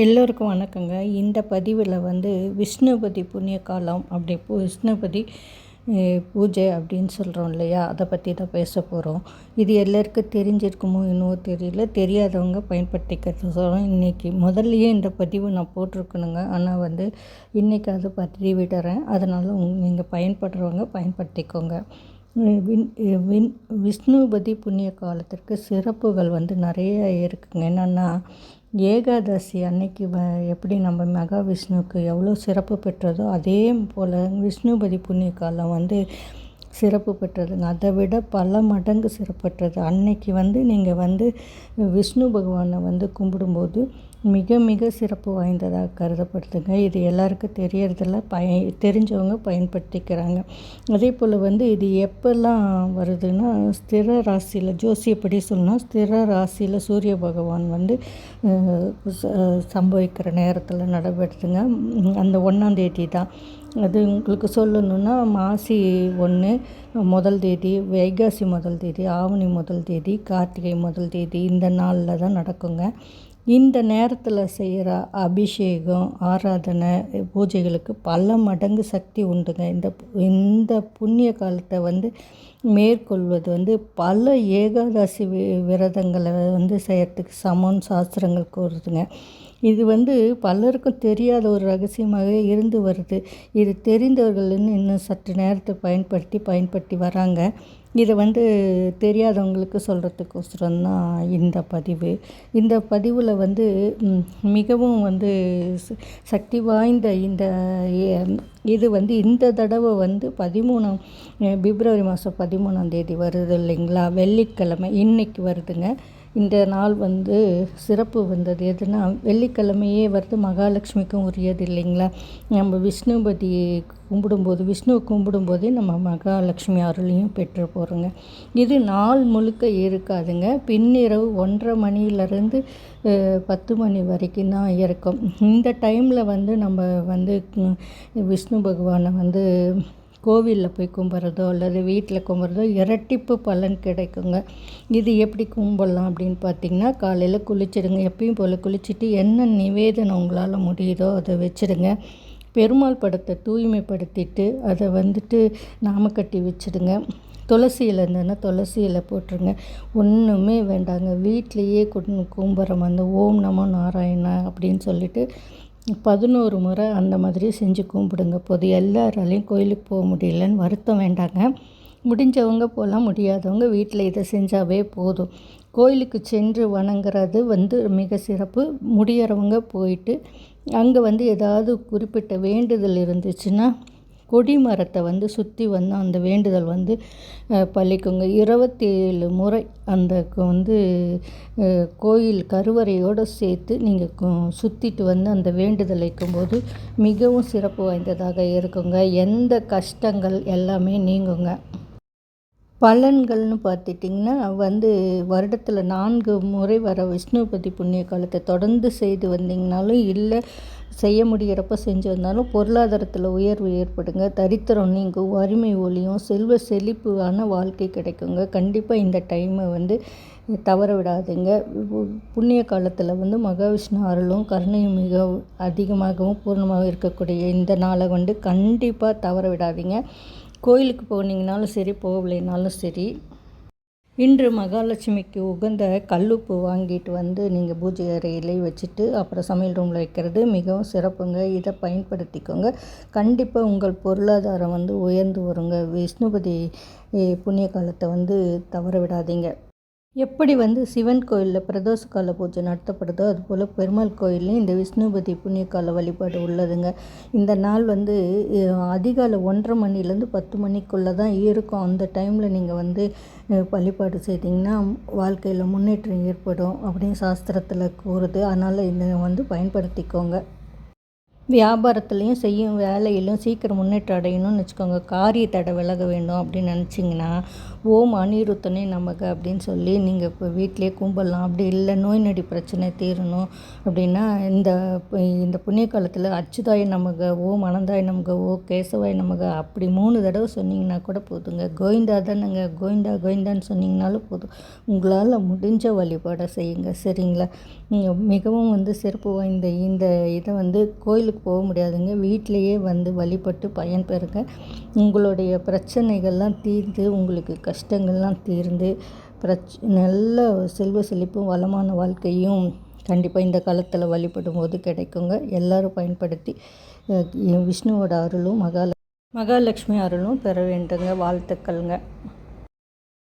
எல்லோருக்கும் வணக்கங்க. இந்த பதிவில் வந்து விஷ்ணுபதி புண்ணிய காலம் அப்படி பூ விஷ்ணுபதி பூஜை அப்படின்னு சொல்கிறோம் இல்லையா? அதை பற்றி தான் பேச போகிறோம் இது எல்லாருக்கும் தெரிஞ்சிருக்குமோ இன்னும் தெரியல. தெரியாதவங்க பயன்படுத்திக்கிறது சொல்கிறோம் இன்றைக்கி முதல்லையே இந்த பதிவு நான் போட்டிருக்கணுங்க. ஆனால் வந்து இன்றைக்கி அதை பற்றி விடுறேன். அதனால் நீங்கள் பயன்படுறவங்க பயன்படுத்திக்கோங்க. வின் வின் விஷ்ணுபதி புண்ணிய காலத்திற்கு சிறப்புகள் வந்து நிறைய இருக்குங்க. என்னென்னா ஏகாதசி அன்னைக்கு வ எப்படி நம்ம மகாவிஷ்ணுவுக்கு எவ்வளோ சிறப்பு பெற்றதோ அதே போல் விஷ்ணுபதி புண்ணிய காலம் வந்து சிறப்பு பெற்றதுங்க அதை விட பல மடங்கு சிறப்பற்றது அன்னைக்கு வந்து நீங்கள் வந்து விஷ்ணு பகவானை வந்து கும்பிடும்போது மிக மிக சிறப்பு வாய்ந்ததாக கருதப்படுதுங்க. இது எல்லாருக்கும் தெரியறதில்ல. பய தெரிஞ்சவங்க பயன்படுத்திக்கிறாங்க. அதே போல் வந்து இது எப்போல்லாம் வருதுன்னா ஸ்திர ராசியில் ஜோசியப்படி சொல்லணும் ஸ்திர ராசியில் சூரிய பகவான் வந்து சம்பவிக்கிற நேரத்தில் நடைபெறுதுங்க. அந்த ஒன்றாந்தேதி தான். அது உங்களுக்கு சொல்லணுன்னா மாசி ஒன்று முதல் தேதி வைகாசி முதல் தேதி ஆவணி முதல் தேதி கார்த்திகை முதல் தேதி இந்த நாளில் தான் நடக்குங்க. இந்த நேரத்தில் செய்கிற அபிஷேகம் ஆராதனை பூஜைகளுக்கு பல மடங்கு சக்தி உண்டுங்க. இந்த இந்த புண்ணிய காலத்தை வந்து மேற்கொள்வது வந்து பல ஏகாதசி வி- விரதங்களை வந்து செய்கிறதுக்கு சமம்னு சாஸ்திரங்கள் கூறுதுங்க. இது வந்து பலருக்கும் தெரியாத ஒரு ரகசியமாக இருந்து வருது. இது தெரிந்தவர்கள் இன்னும் சற்று நேரத்தை பயன்படுத்தி பயன்படுத்தி வராங்க. இதை வந்து தெரியாதவங்களுக்கு சொல்கிறதுக்கோசரம் தான் இந்த பதிவு. இந்த பதிவில் வந்து மிகவும் வந்து சக்தி வாய்ந்த இந்த இது வந்து இந்த தடவை வந்து பதிமூணாம் பிப்ரவரி மாதம் பதிமூணாம் தேதி வருது இல்லைங்களா? வெள்ளிக்கிழமை. இன்னைக்கு வருதுங்க. இந்த நாள் வந்து சிறப்பு வந்தது. எதுனா வெள்ளிக்கிழமையே வருது மகாலட்சுமிக்கும் உரியது இல்லைங்களா? நம்ம விஷ்ணுபதி கும்பிடும்போது விஷ்ணுவை கும்பிடும்போதே நம்ம மகாலட்சுமி அருளையும் பெற்று போகிறோங்க இது நாள் முழுக்க இருக்காதுங்க. பின்னிரவு ஒன்றரை மணியிலேருந்து பத்து மணி வரைக்கும் தான் இருக்கும். இந்த டைமில் வந்து நம்ம வந்து விஷ்ணு பகவானை வந்து கோவிலில் போய் கும்பிட்றதோ அல்லது வீட்டில் கும்பிட்றதோ இரட்டிப்பு பலன் கிடைக்குங்க. இது எப்படி கும்பிடலாம் அப்படின்னு பார்த்தீங்கன்னா காலையில் குளிச்சிடுங்க. எப்பயும் போல் குளிச்சுட்டு என்ன நிவேதனம் உங்களால் முடியுதோ அதை வச்சிடுங்க. பெருமாள் படத்தை தூய்மைப்படுத்திட்டு அதை வந்துட்டு நாம கட்டி வச்சிடுங்க. துளசி இலை இருந்ததுன்னா துளசி இலை போட்டுருங்க. ஒன்றுமே வேண்டாங்க. வீட்லேயே கும்புறம் அந்த ஓம் நமோ நாராயணா அப்படின்னு சொல்லிட்டு பதினோரு முறை அந்த மாதிரி செஞ்சு கும்பிடுங்க. போது எல்லாராலையும் கோயிலுக்கு போக முடியலன்னு வருத்தம் வேண்டாங்க. முடிஞ்சவங்க போகலாம் முடியாதவங்க வீட்டில் இதை செஞ்சாவே போதும். கோயிலுக்கு சென்று வணங்குறது வந்து மிக சிறப்பு. முடியறவங்க போயிட்டு அங்கே வந்து ஏதாவது குறிப்பிட்ட வேண்டுதல் இருந்துச்சுன்னா கொடி மரத்தை வந்து சுற்றி வந்து அந்த வேண்டுதல் வந்து பள்ளிக்குங்க இருபத்தி இருபத்தேழு முறை அந்த வந்து கோயில் கருவறையோடு சேர்த்து நீங்கள் சுற்றிட்டு வந்து அந்த வேண்டுதல் வைக்கும்போது மிகவும் சிறப்பு வாய்ந்ததாக இருக்குங்க. எந்த கஷ்டங்கள் எல்லாமே நீங்குங்க. பலன்கள்னு பார்த்துட்டிங்கன்னா வந்து வருடத்தில் நான்கு முறை வர விஷ்ணுபதி புண்ணிய காலத்தை தொடர்ந்து செய்து வந்தீங்கனாலும் இல்லை செய்ய முடிகிறப்ப செஞ்சு வந்தாலும் பொருளாதாரத்தில் உயர்வு ஏற்படுங்க. தரித்திரம் நீங்கும் வறுமை ஒழியும் செல்வ செழிப்பான வாழ்க்கை கிடைக்குங்க. கண்டிப்பாக இந்த டைமை வந்து தவற விடாதீங்க. புண்ணிய காலத்தில் வந்து மகாவிஷ்ணு அருளும் கருணையும் மிக அதிகமாகவும் பூர்ணமாக இருக்கக்கூடிய இந்த நாளை வந்து கண்டிப்பாக தவற விடாதீங்க. கோயிலுக்கு போனீங்கனாலும் சரி போகலைனாலும் சரி இன்று மகாலட்சுமிக்கு உகந்த கல்லுப்பு வாங்கிட்டு வந்து நீங்கள் பூஜை அறையிலே வச்சுட்டு அப்புறம் சமையல் ரூமில் வைக்கிறது மிகவும் சிறப்புங்க. இதை பயன்படுத்திக்கோங்க. கண்டிப்பாக உங்கள் பொருளாதாரம் வந்து உயர்ந்து வருங்க. விஷ்ணுபதி புண்ணிய காலத்தை வந்து தவற விடாதீங்க. எப்படி வந்து சிவன் கோயிலில் பிரதோஷ கால பூஜை நடத்தப்படுதோ அதுபோல் பெருமாள் கோயில்லையும் இந்த விஷ்ணுபதி புண்ணிய கால வழிபாடு உள்ளதுங்க. இந்த நாள் வந்து அதிகாலை ஒன்றரை மணிலேருந்து பத்து மணிக்குள்ளே தான் இருக்கும். அந்த டைமில் நீங்கள் வந்து வழிபாடு செய்தீங்கன்னா வாழ்க்கையில் முன்னேற்றம் ஏற்படும் அப்படின்னு சாஸ்திரத்தில் கூறுது. அதனால் இதை வந்து பயன்படுத்திக்கோங்க. வியாபாரத்துலேயும் செய்யும் வேலையிலும் சீக்கிரம் முன்னேற்றம் அடையணும்னு வச்சுக்கோங்க. காரிய தடை விலக வேண்டும் அப்படின்னு நினச்சிங்கன்னா ஓம் அனிருத்தனே நமக்கு அப்படின்னு சொல்லி நீங்கள் இப்போ வீட்டிலே கும்பிடலாம் அப்படி இல்லை நோய் நொடி பிரச்சனை தீரணும் அப்படின்னா இந்த இந்த புண்ணிய காலத்தில் அச்சுதாய நமக ஓம் அனந்தாய் நமக ஓ கேசவாய் நமக அப்படி மூணு தடவை சொன்னீங்கன்னா கூட போதுங்க. கோவிந்தா தானேங்க. கோவிந்தா கோவிந்தான்னு சொன்னீங்கனாலும் போதும். உங்களால் முடிஞ்ச வழிபாடை செய்யுங்க. சரிங்களா? நீங்கள் மிகவும் வந்து சிறப்பு வாய்ந்த இந்த இதை வந்து கோயிலுக்கு போக முடியாதுங்க. வீட்டிலையே வந்து வழிபட்டு பயன் பெறுங்க. உங்களுடைய பிரச்சனைகள்லாம் தீர்ந்து உங்களுக்கு கஷ்டங்கள்லாம் தீர்ந்து பிரச் நல்ல செல்வ செழிப்பும் வளமான வாழ்க்கையும் கண்டிப்பாக இந்த காலத்தில் வழிபடும் போது கிடைக்குங்க. எல்லாரும் பயன்படுத்தி விஷ்ணுவோட அருளும் மகால மகாலட்சுமி அருளும் பெற வேண்டுங்க. வாழ்த்துக்கள்ங்க.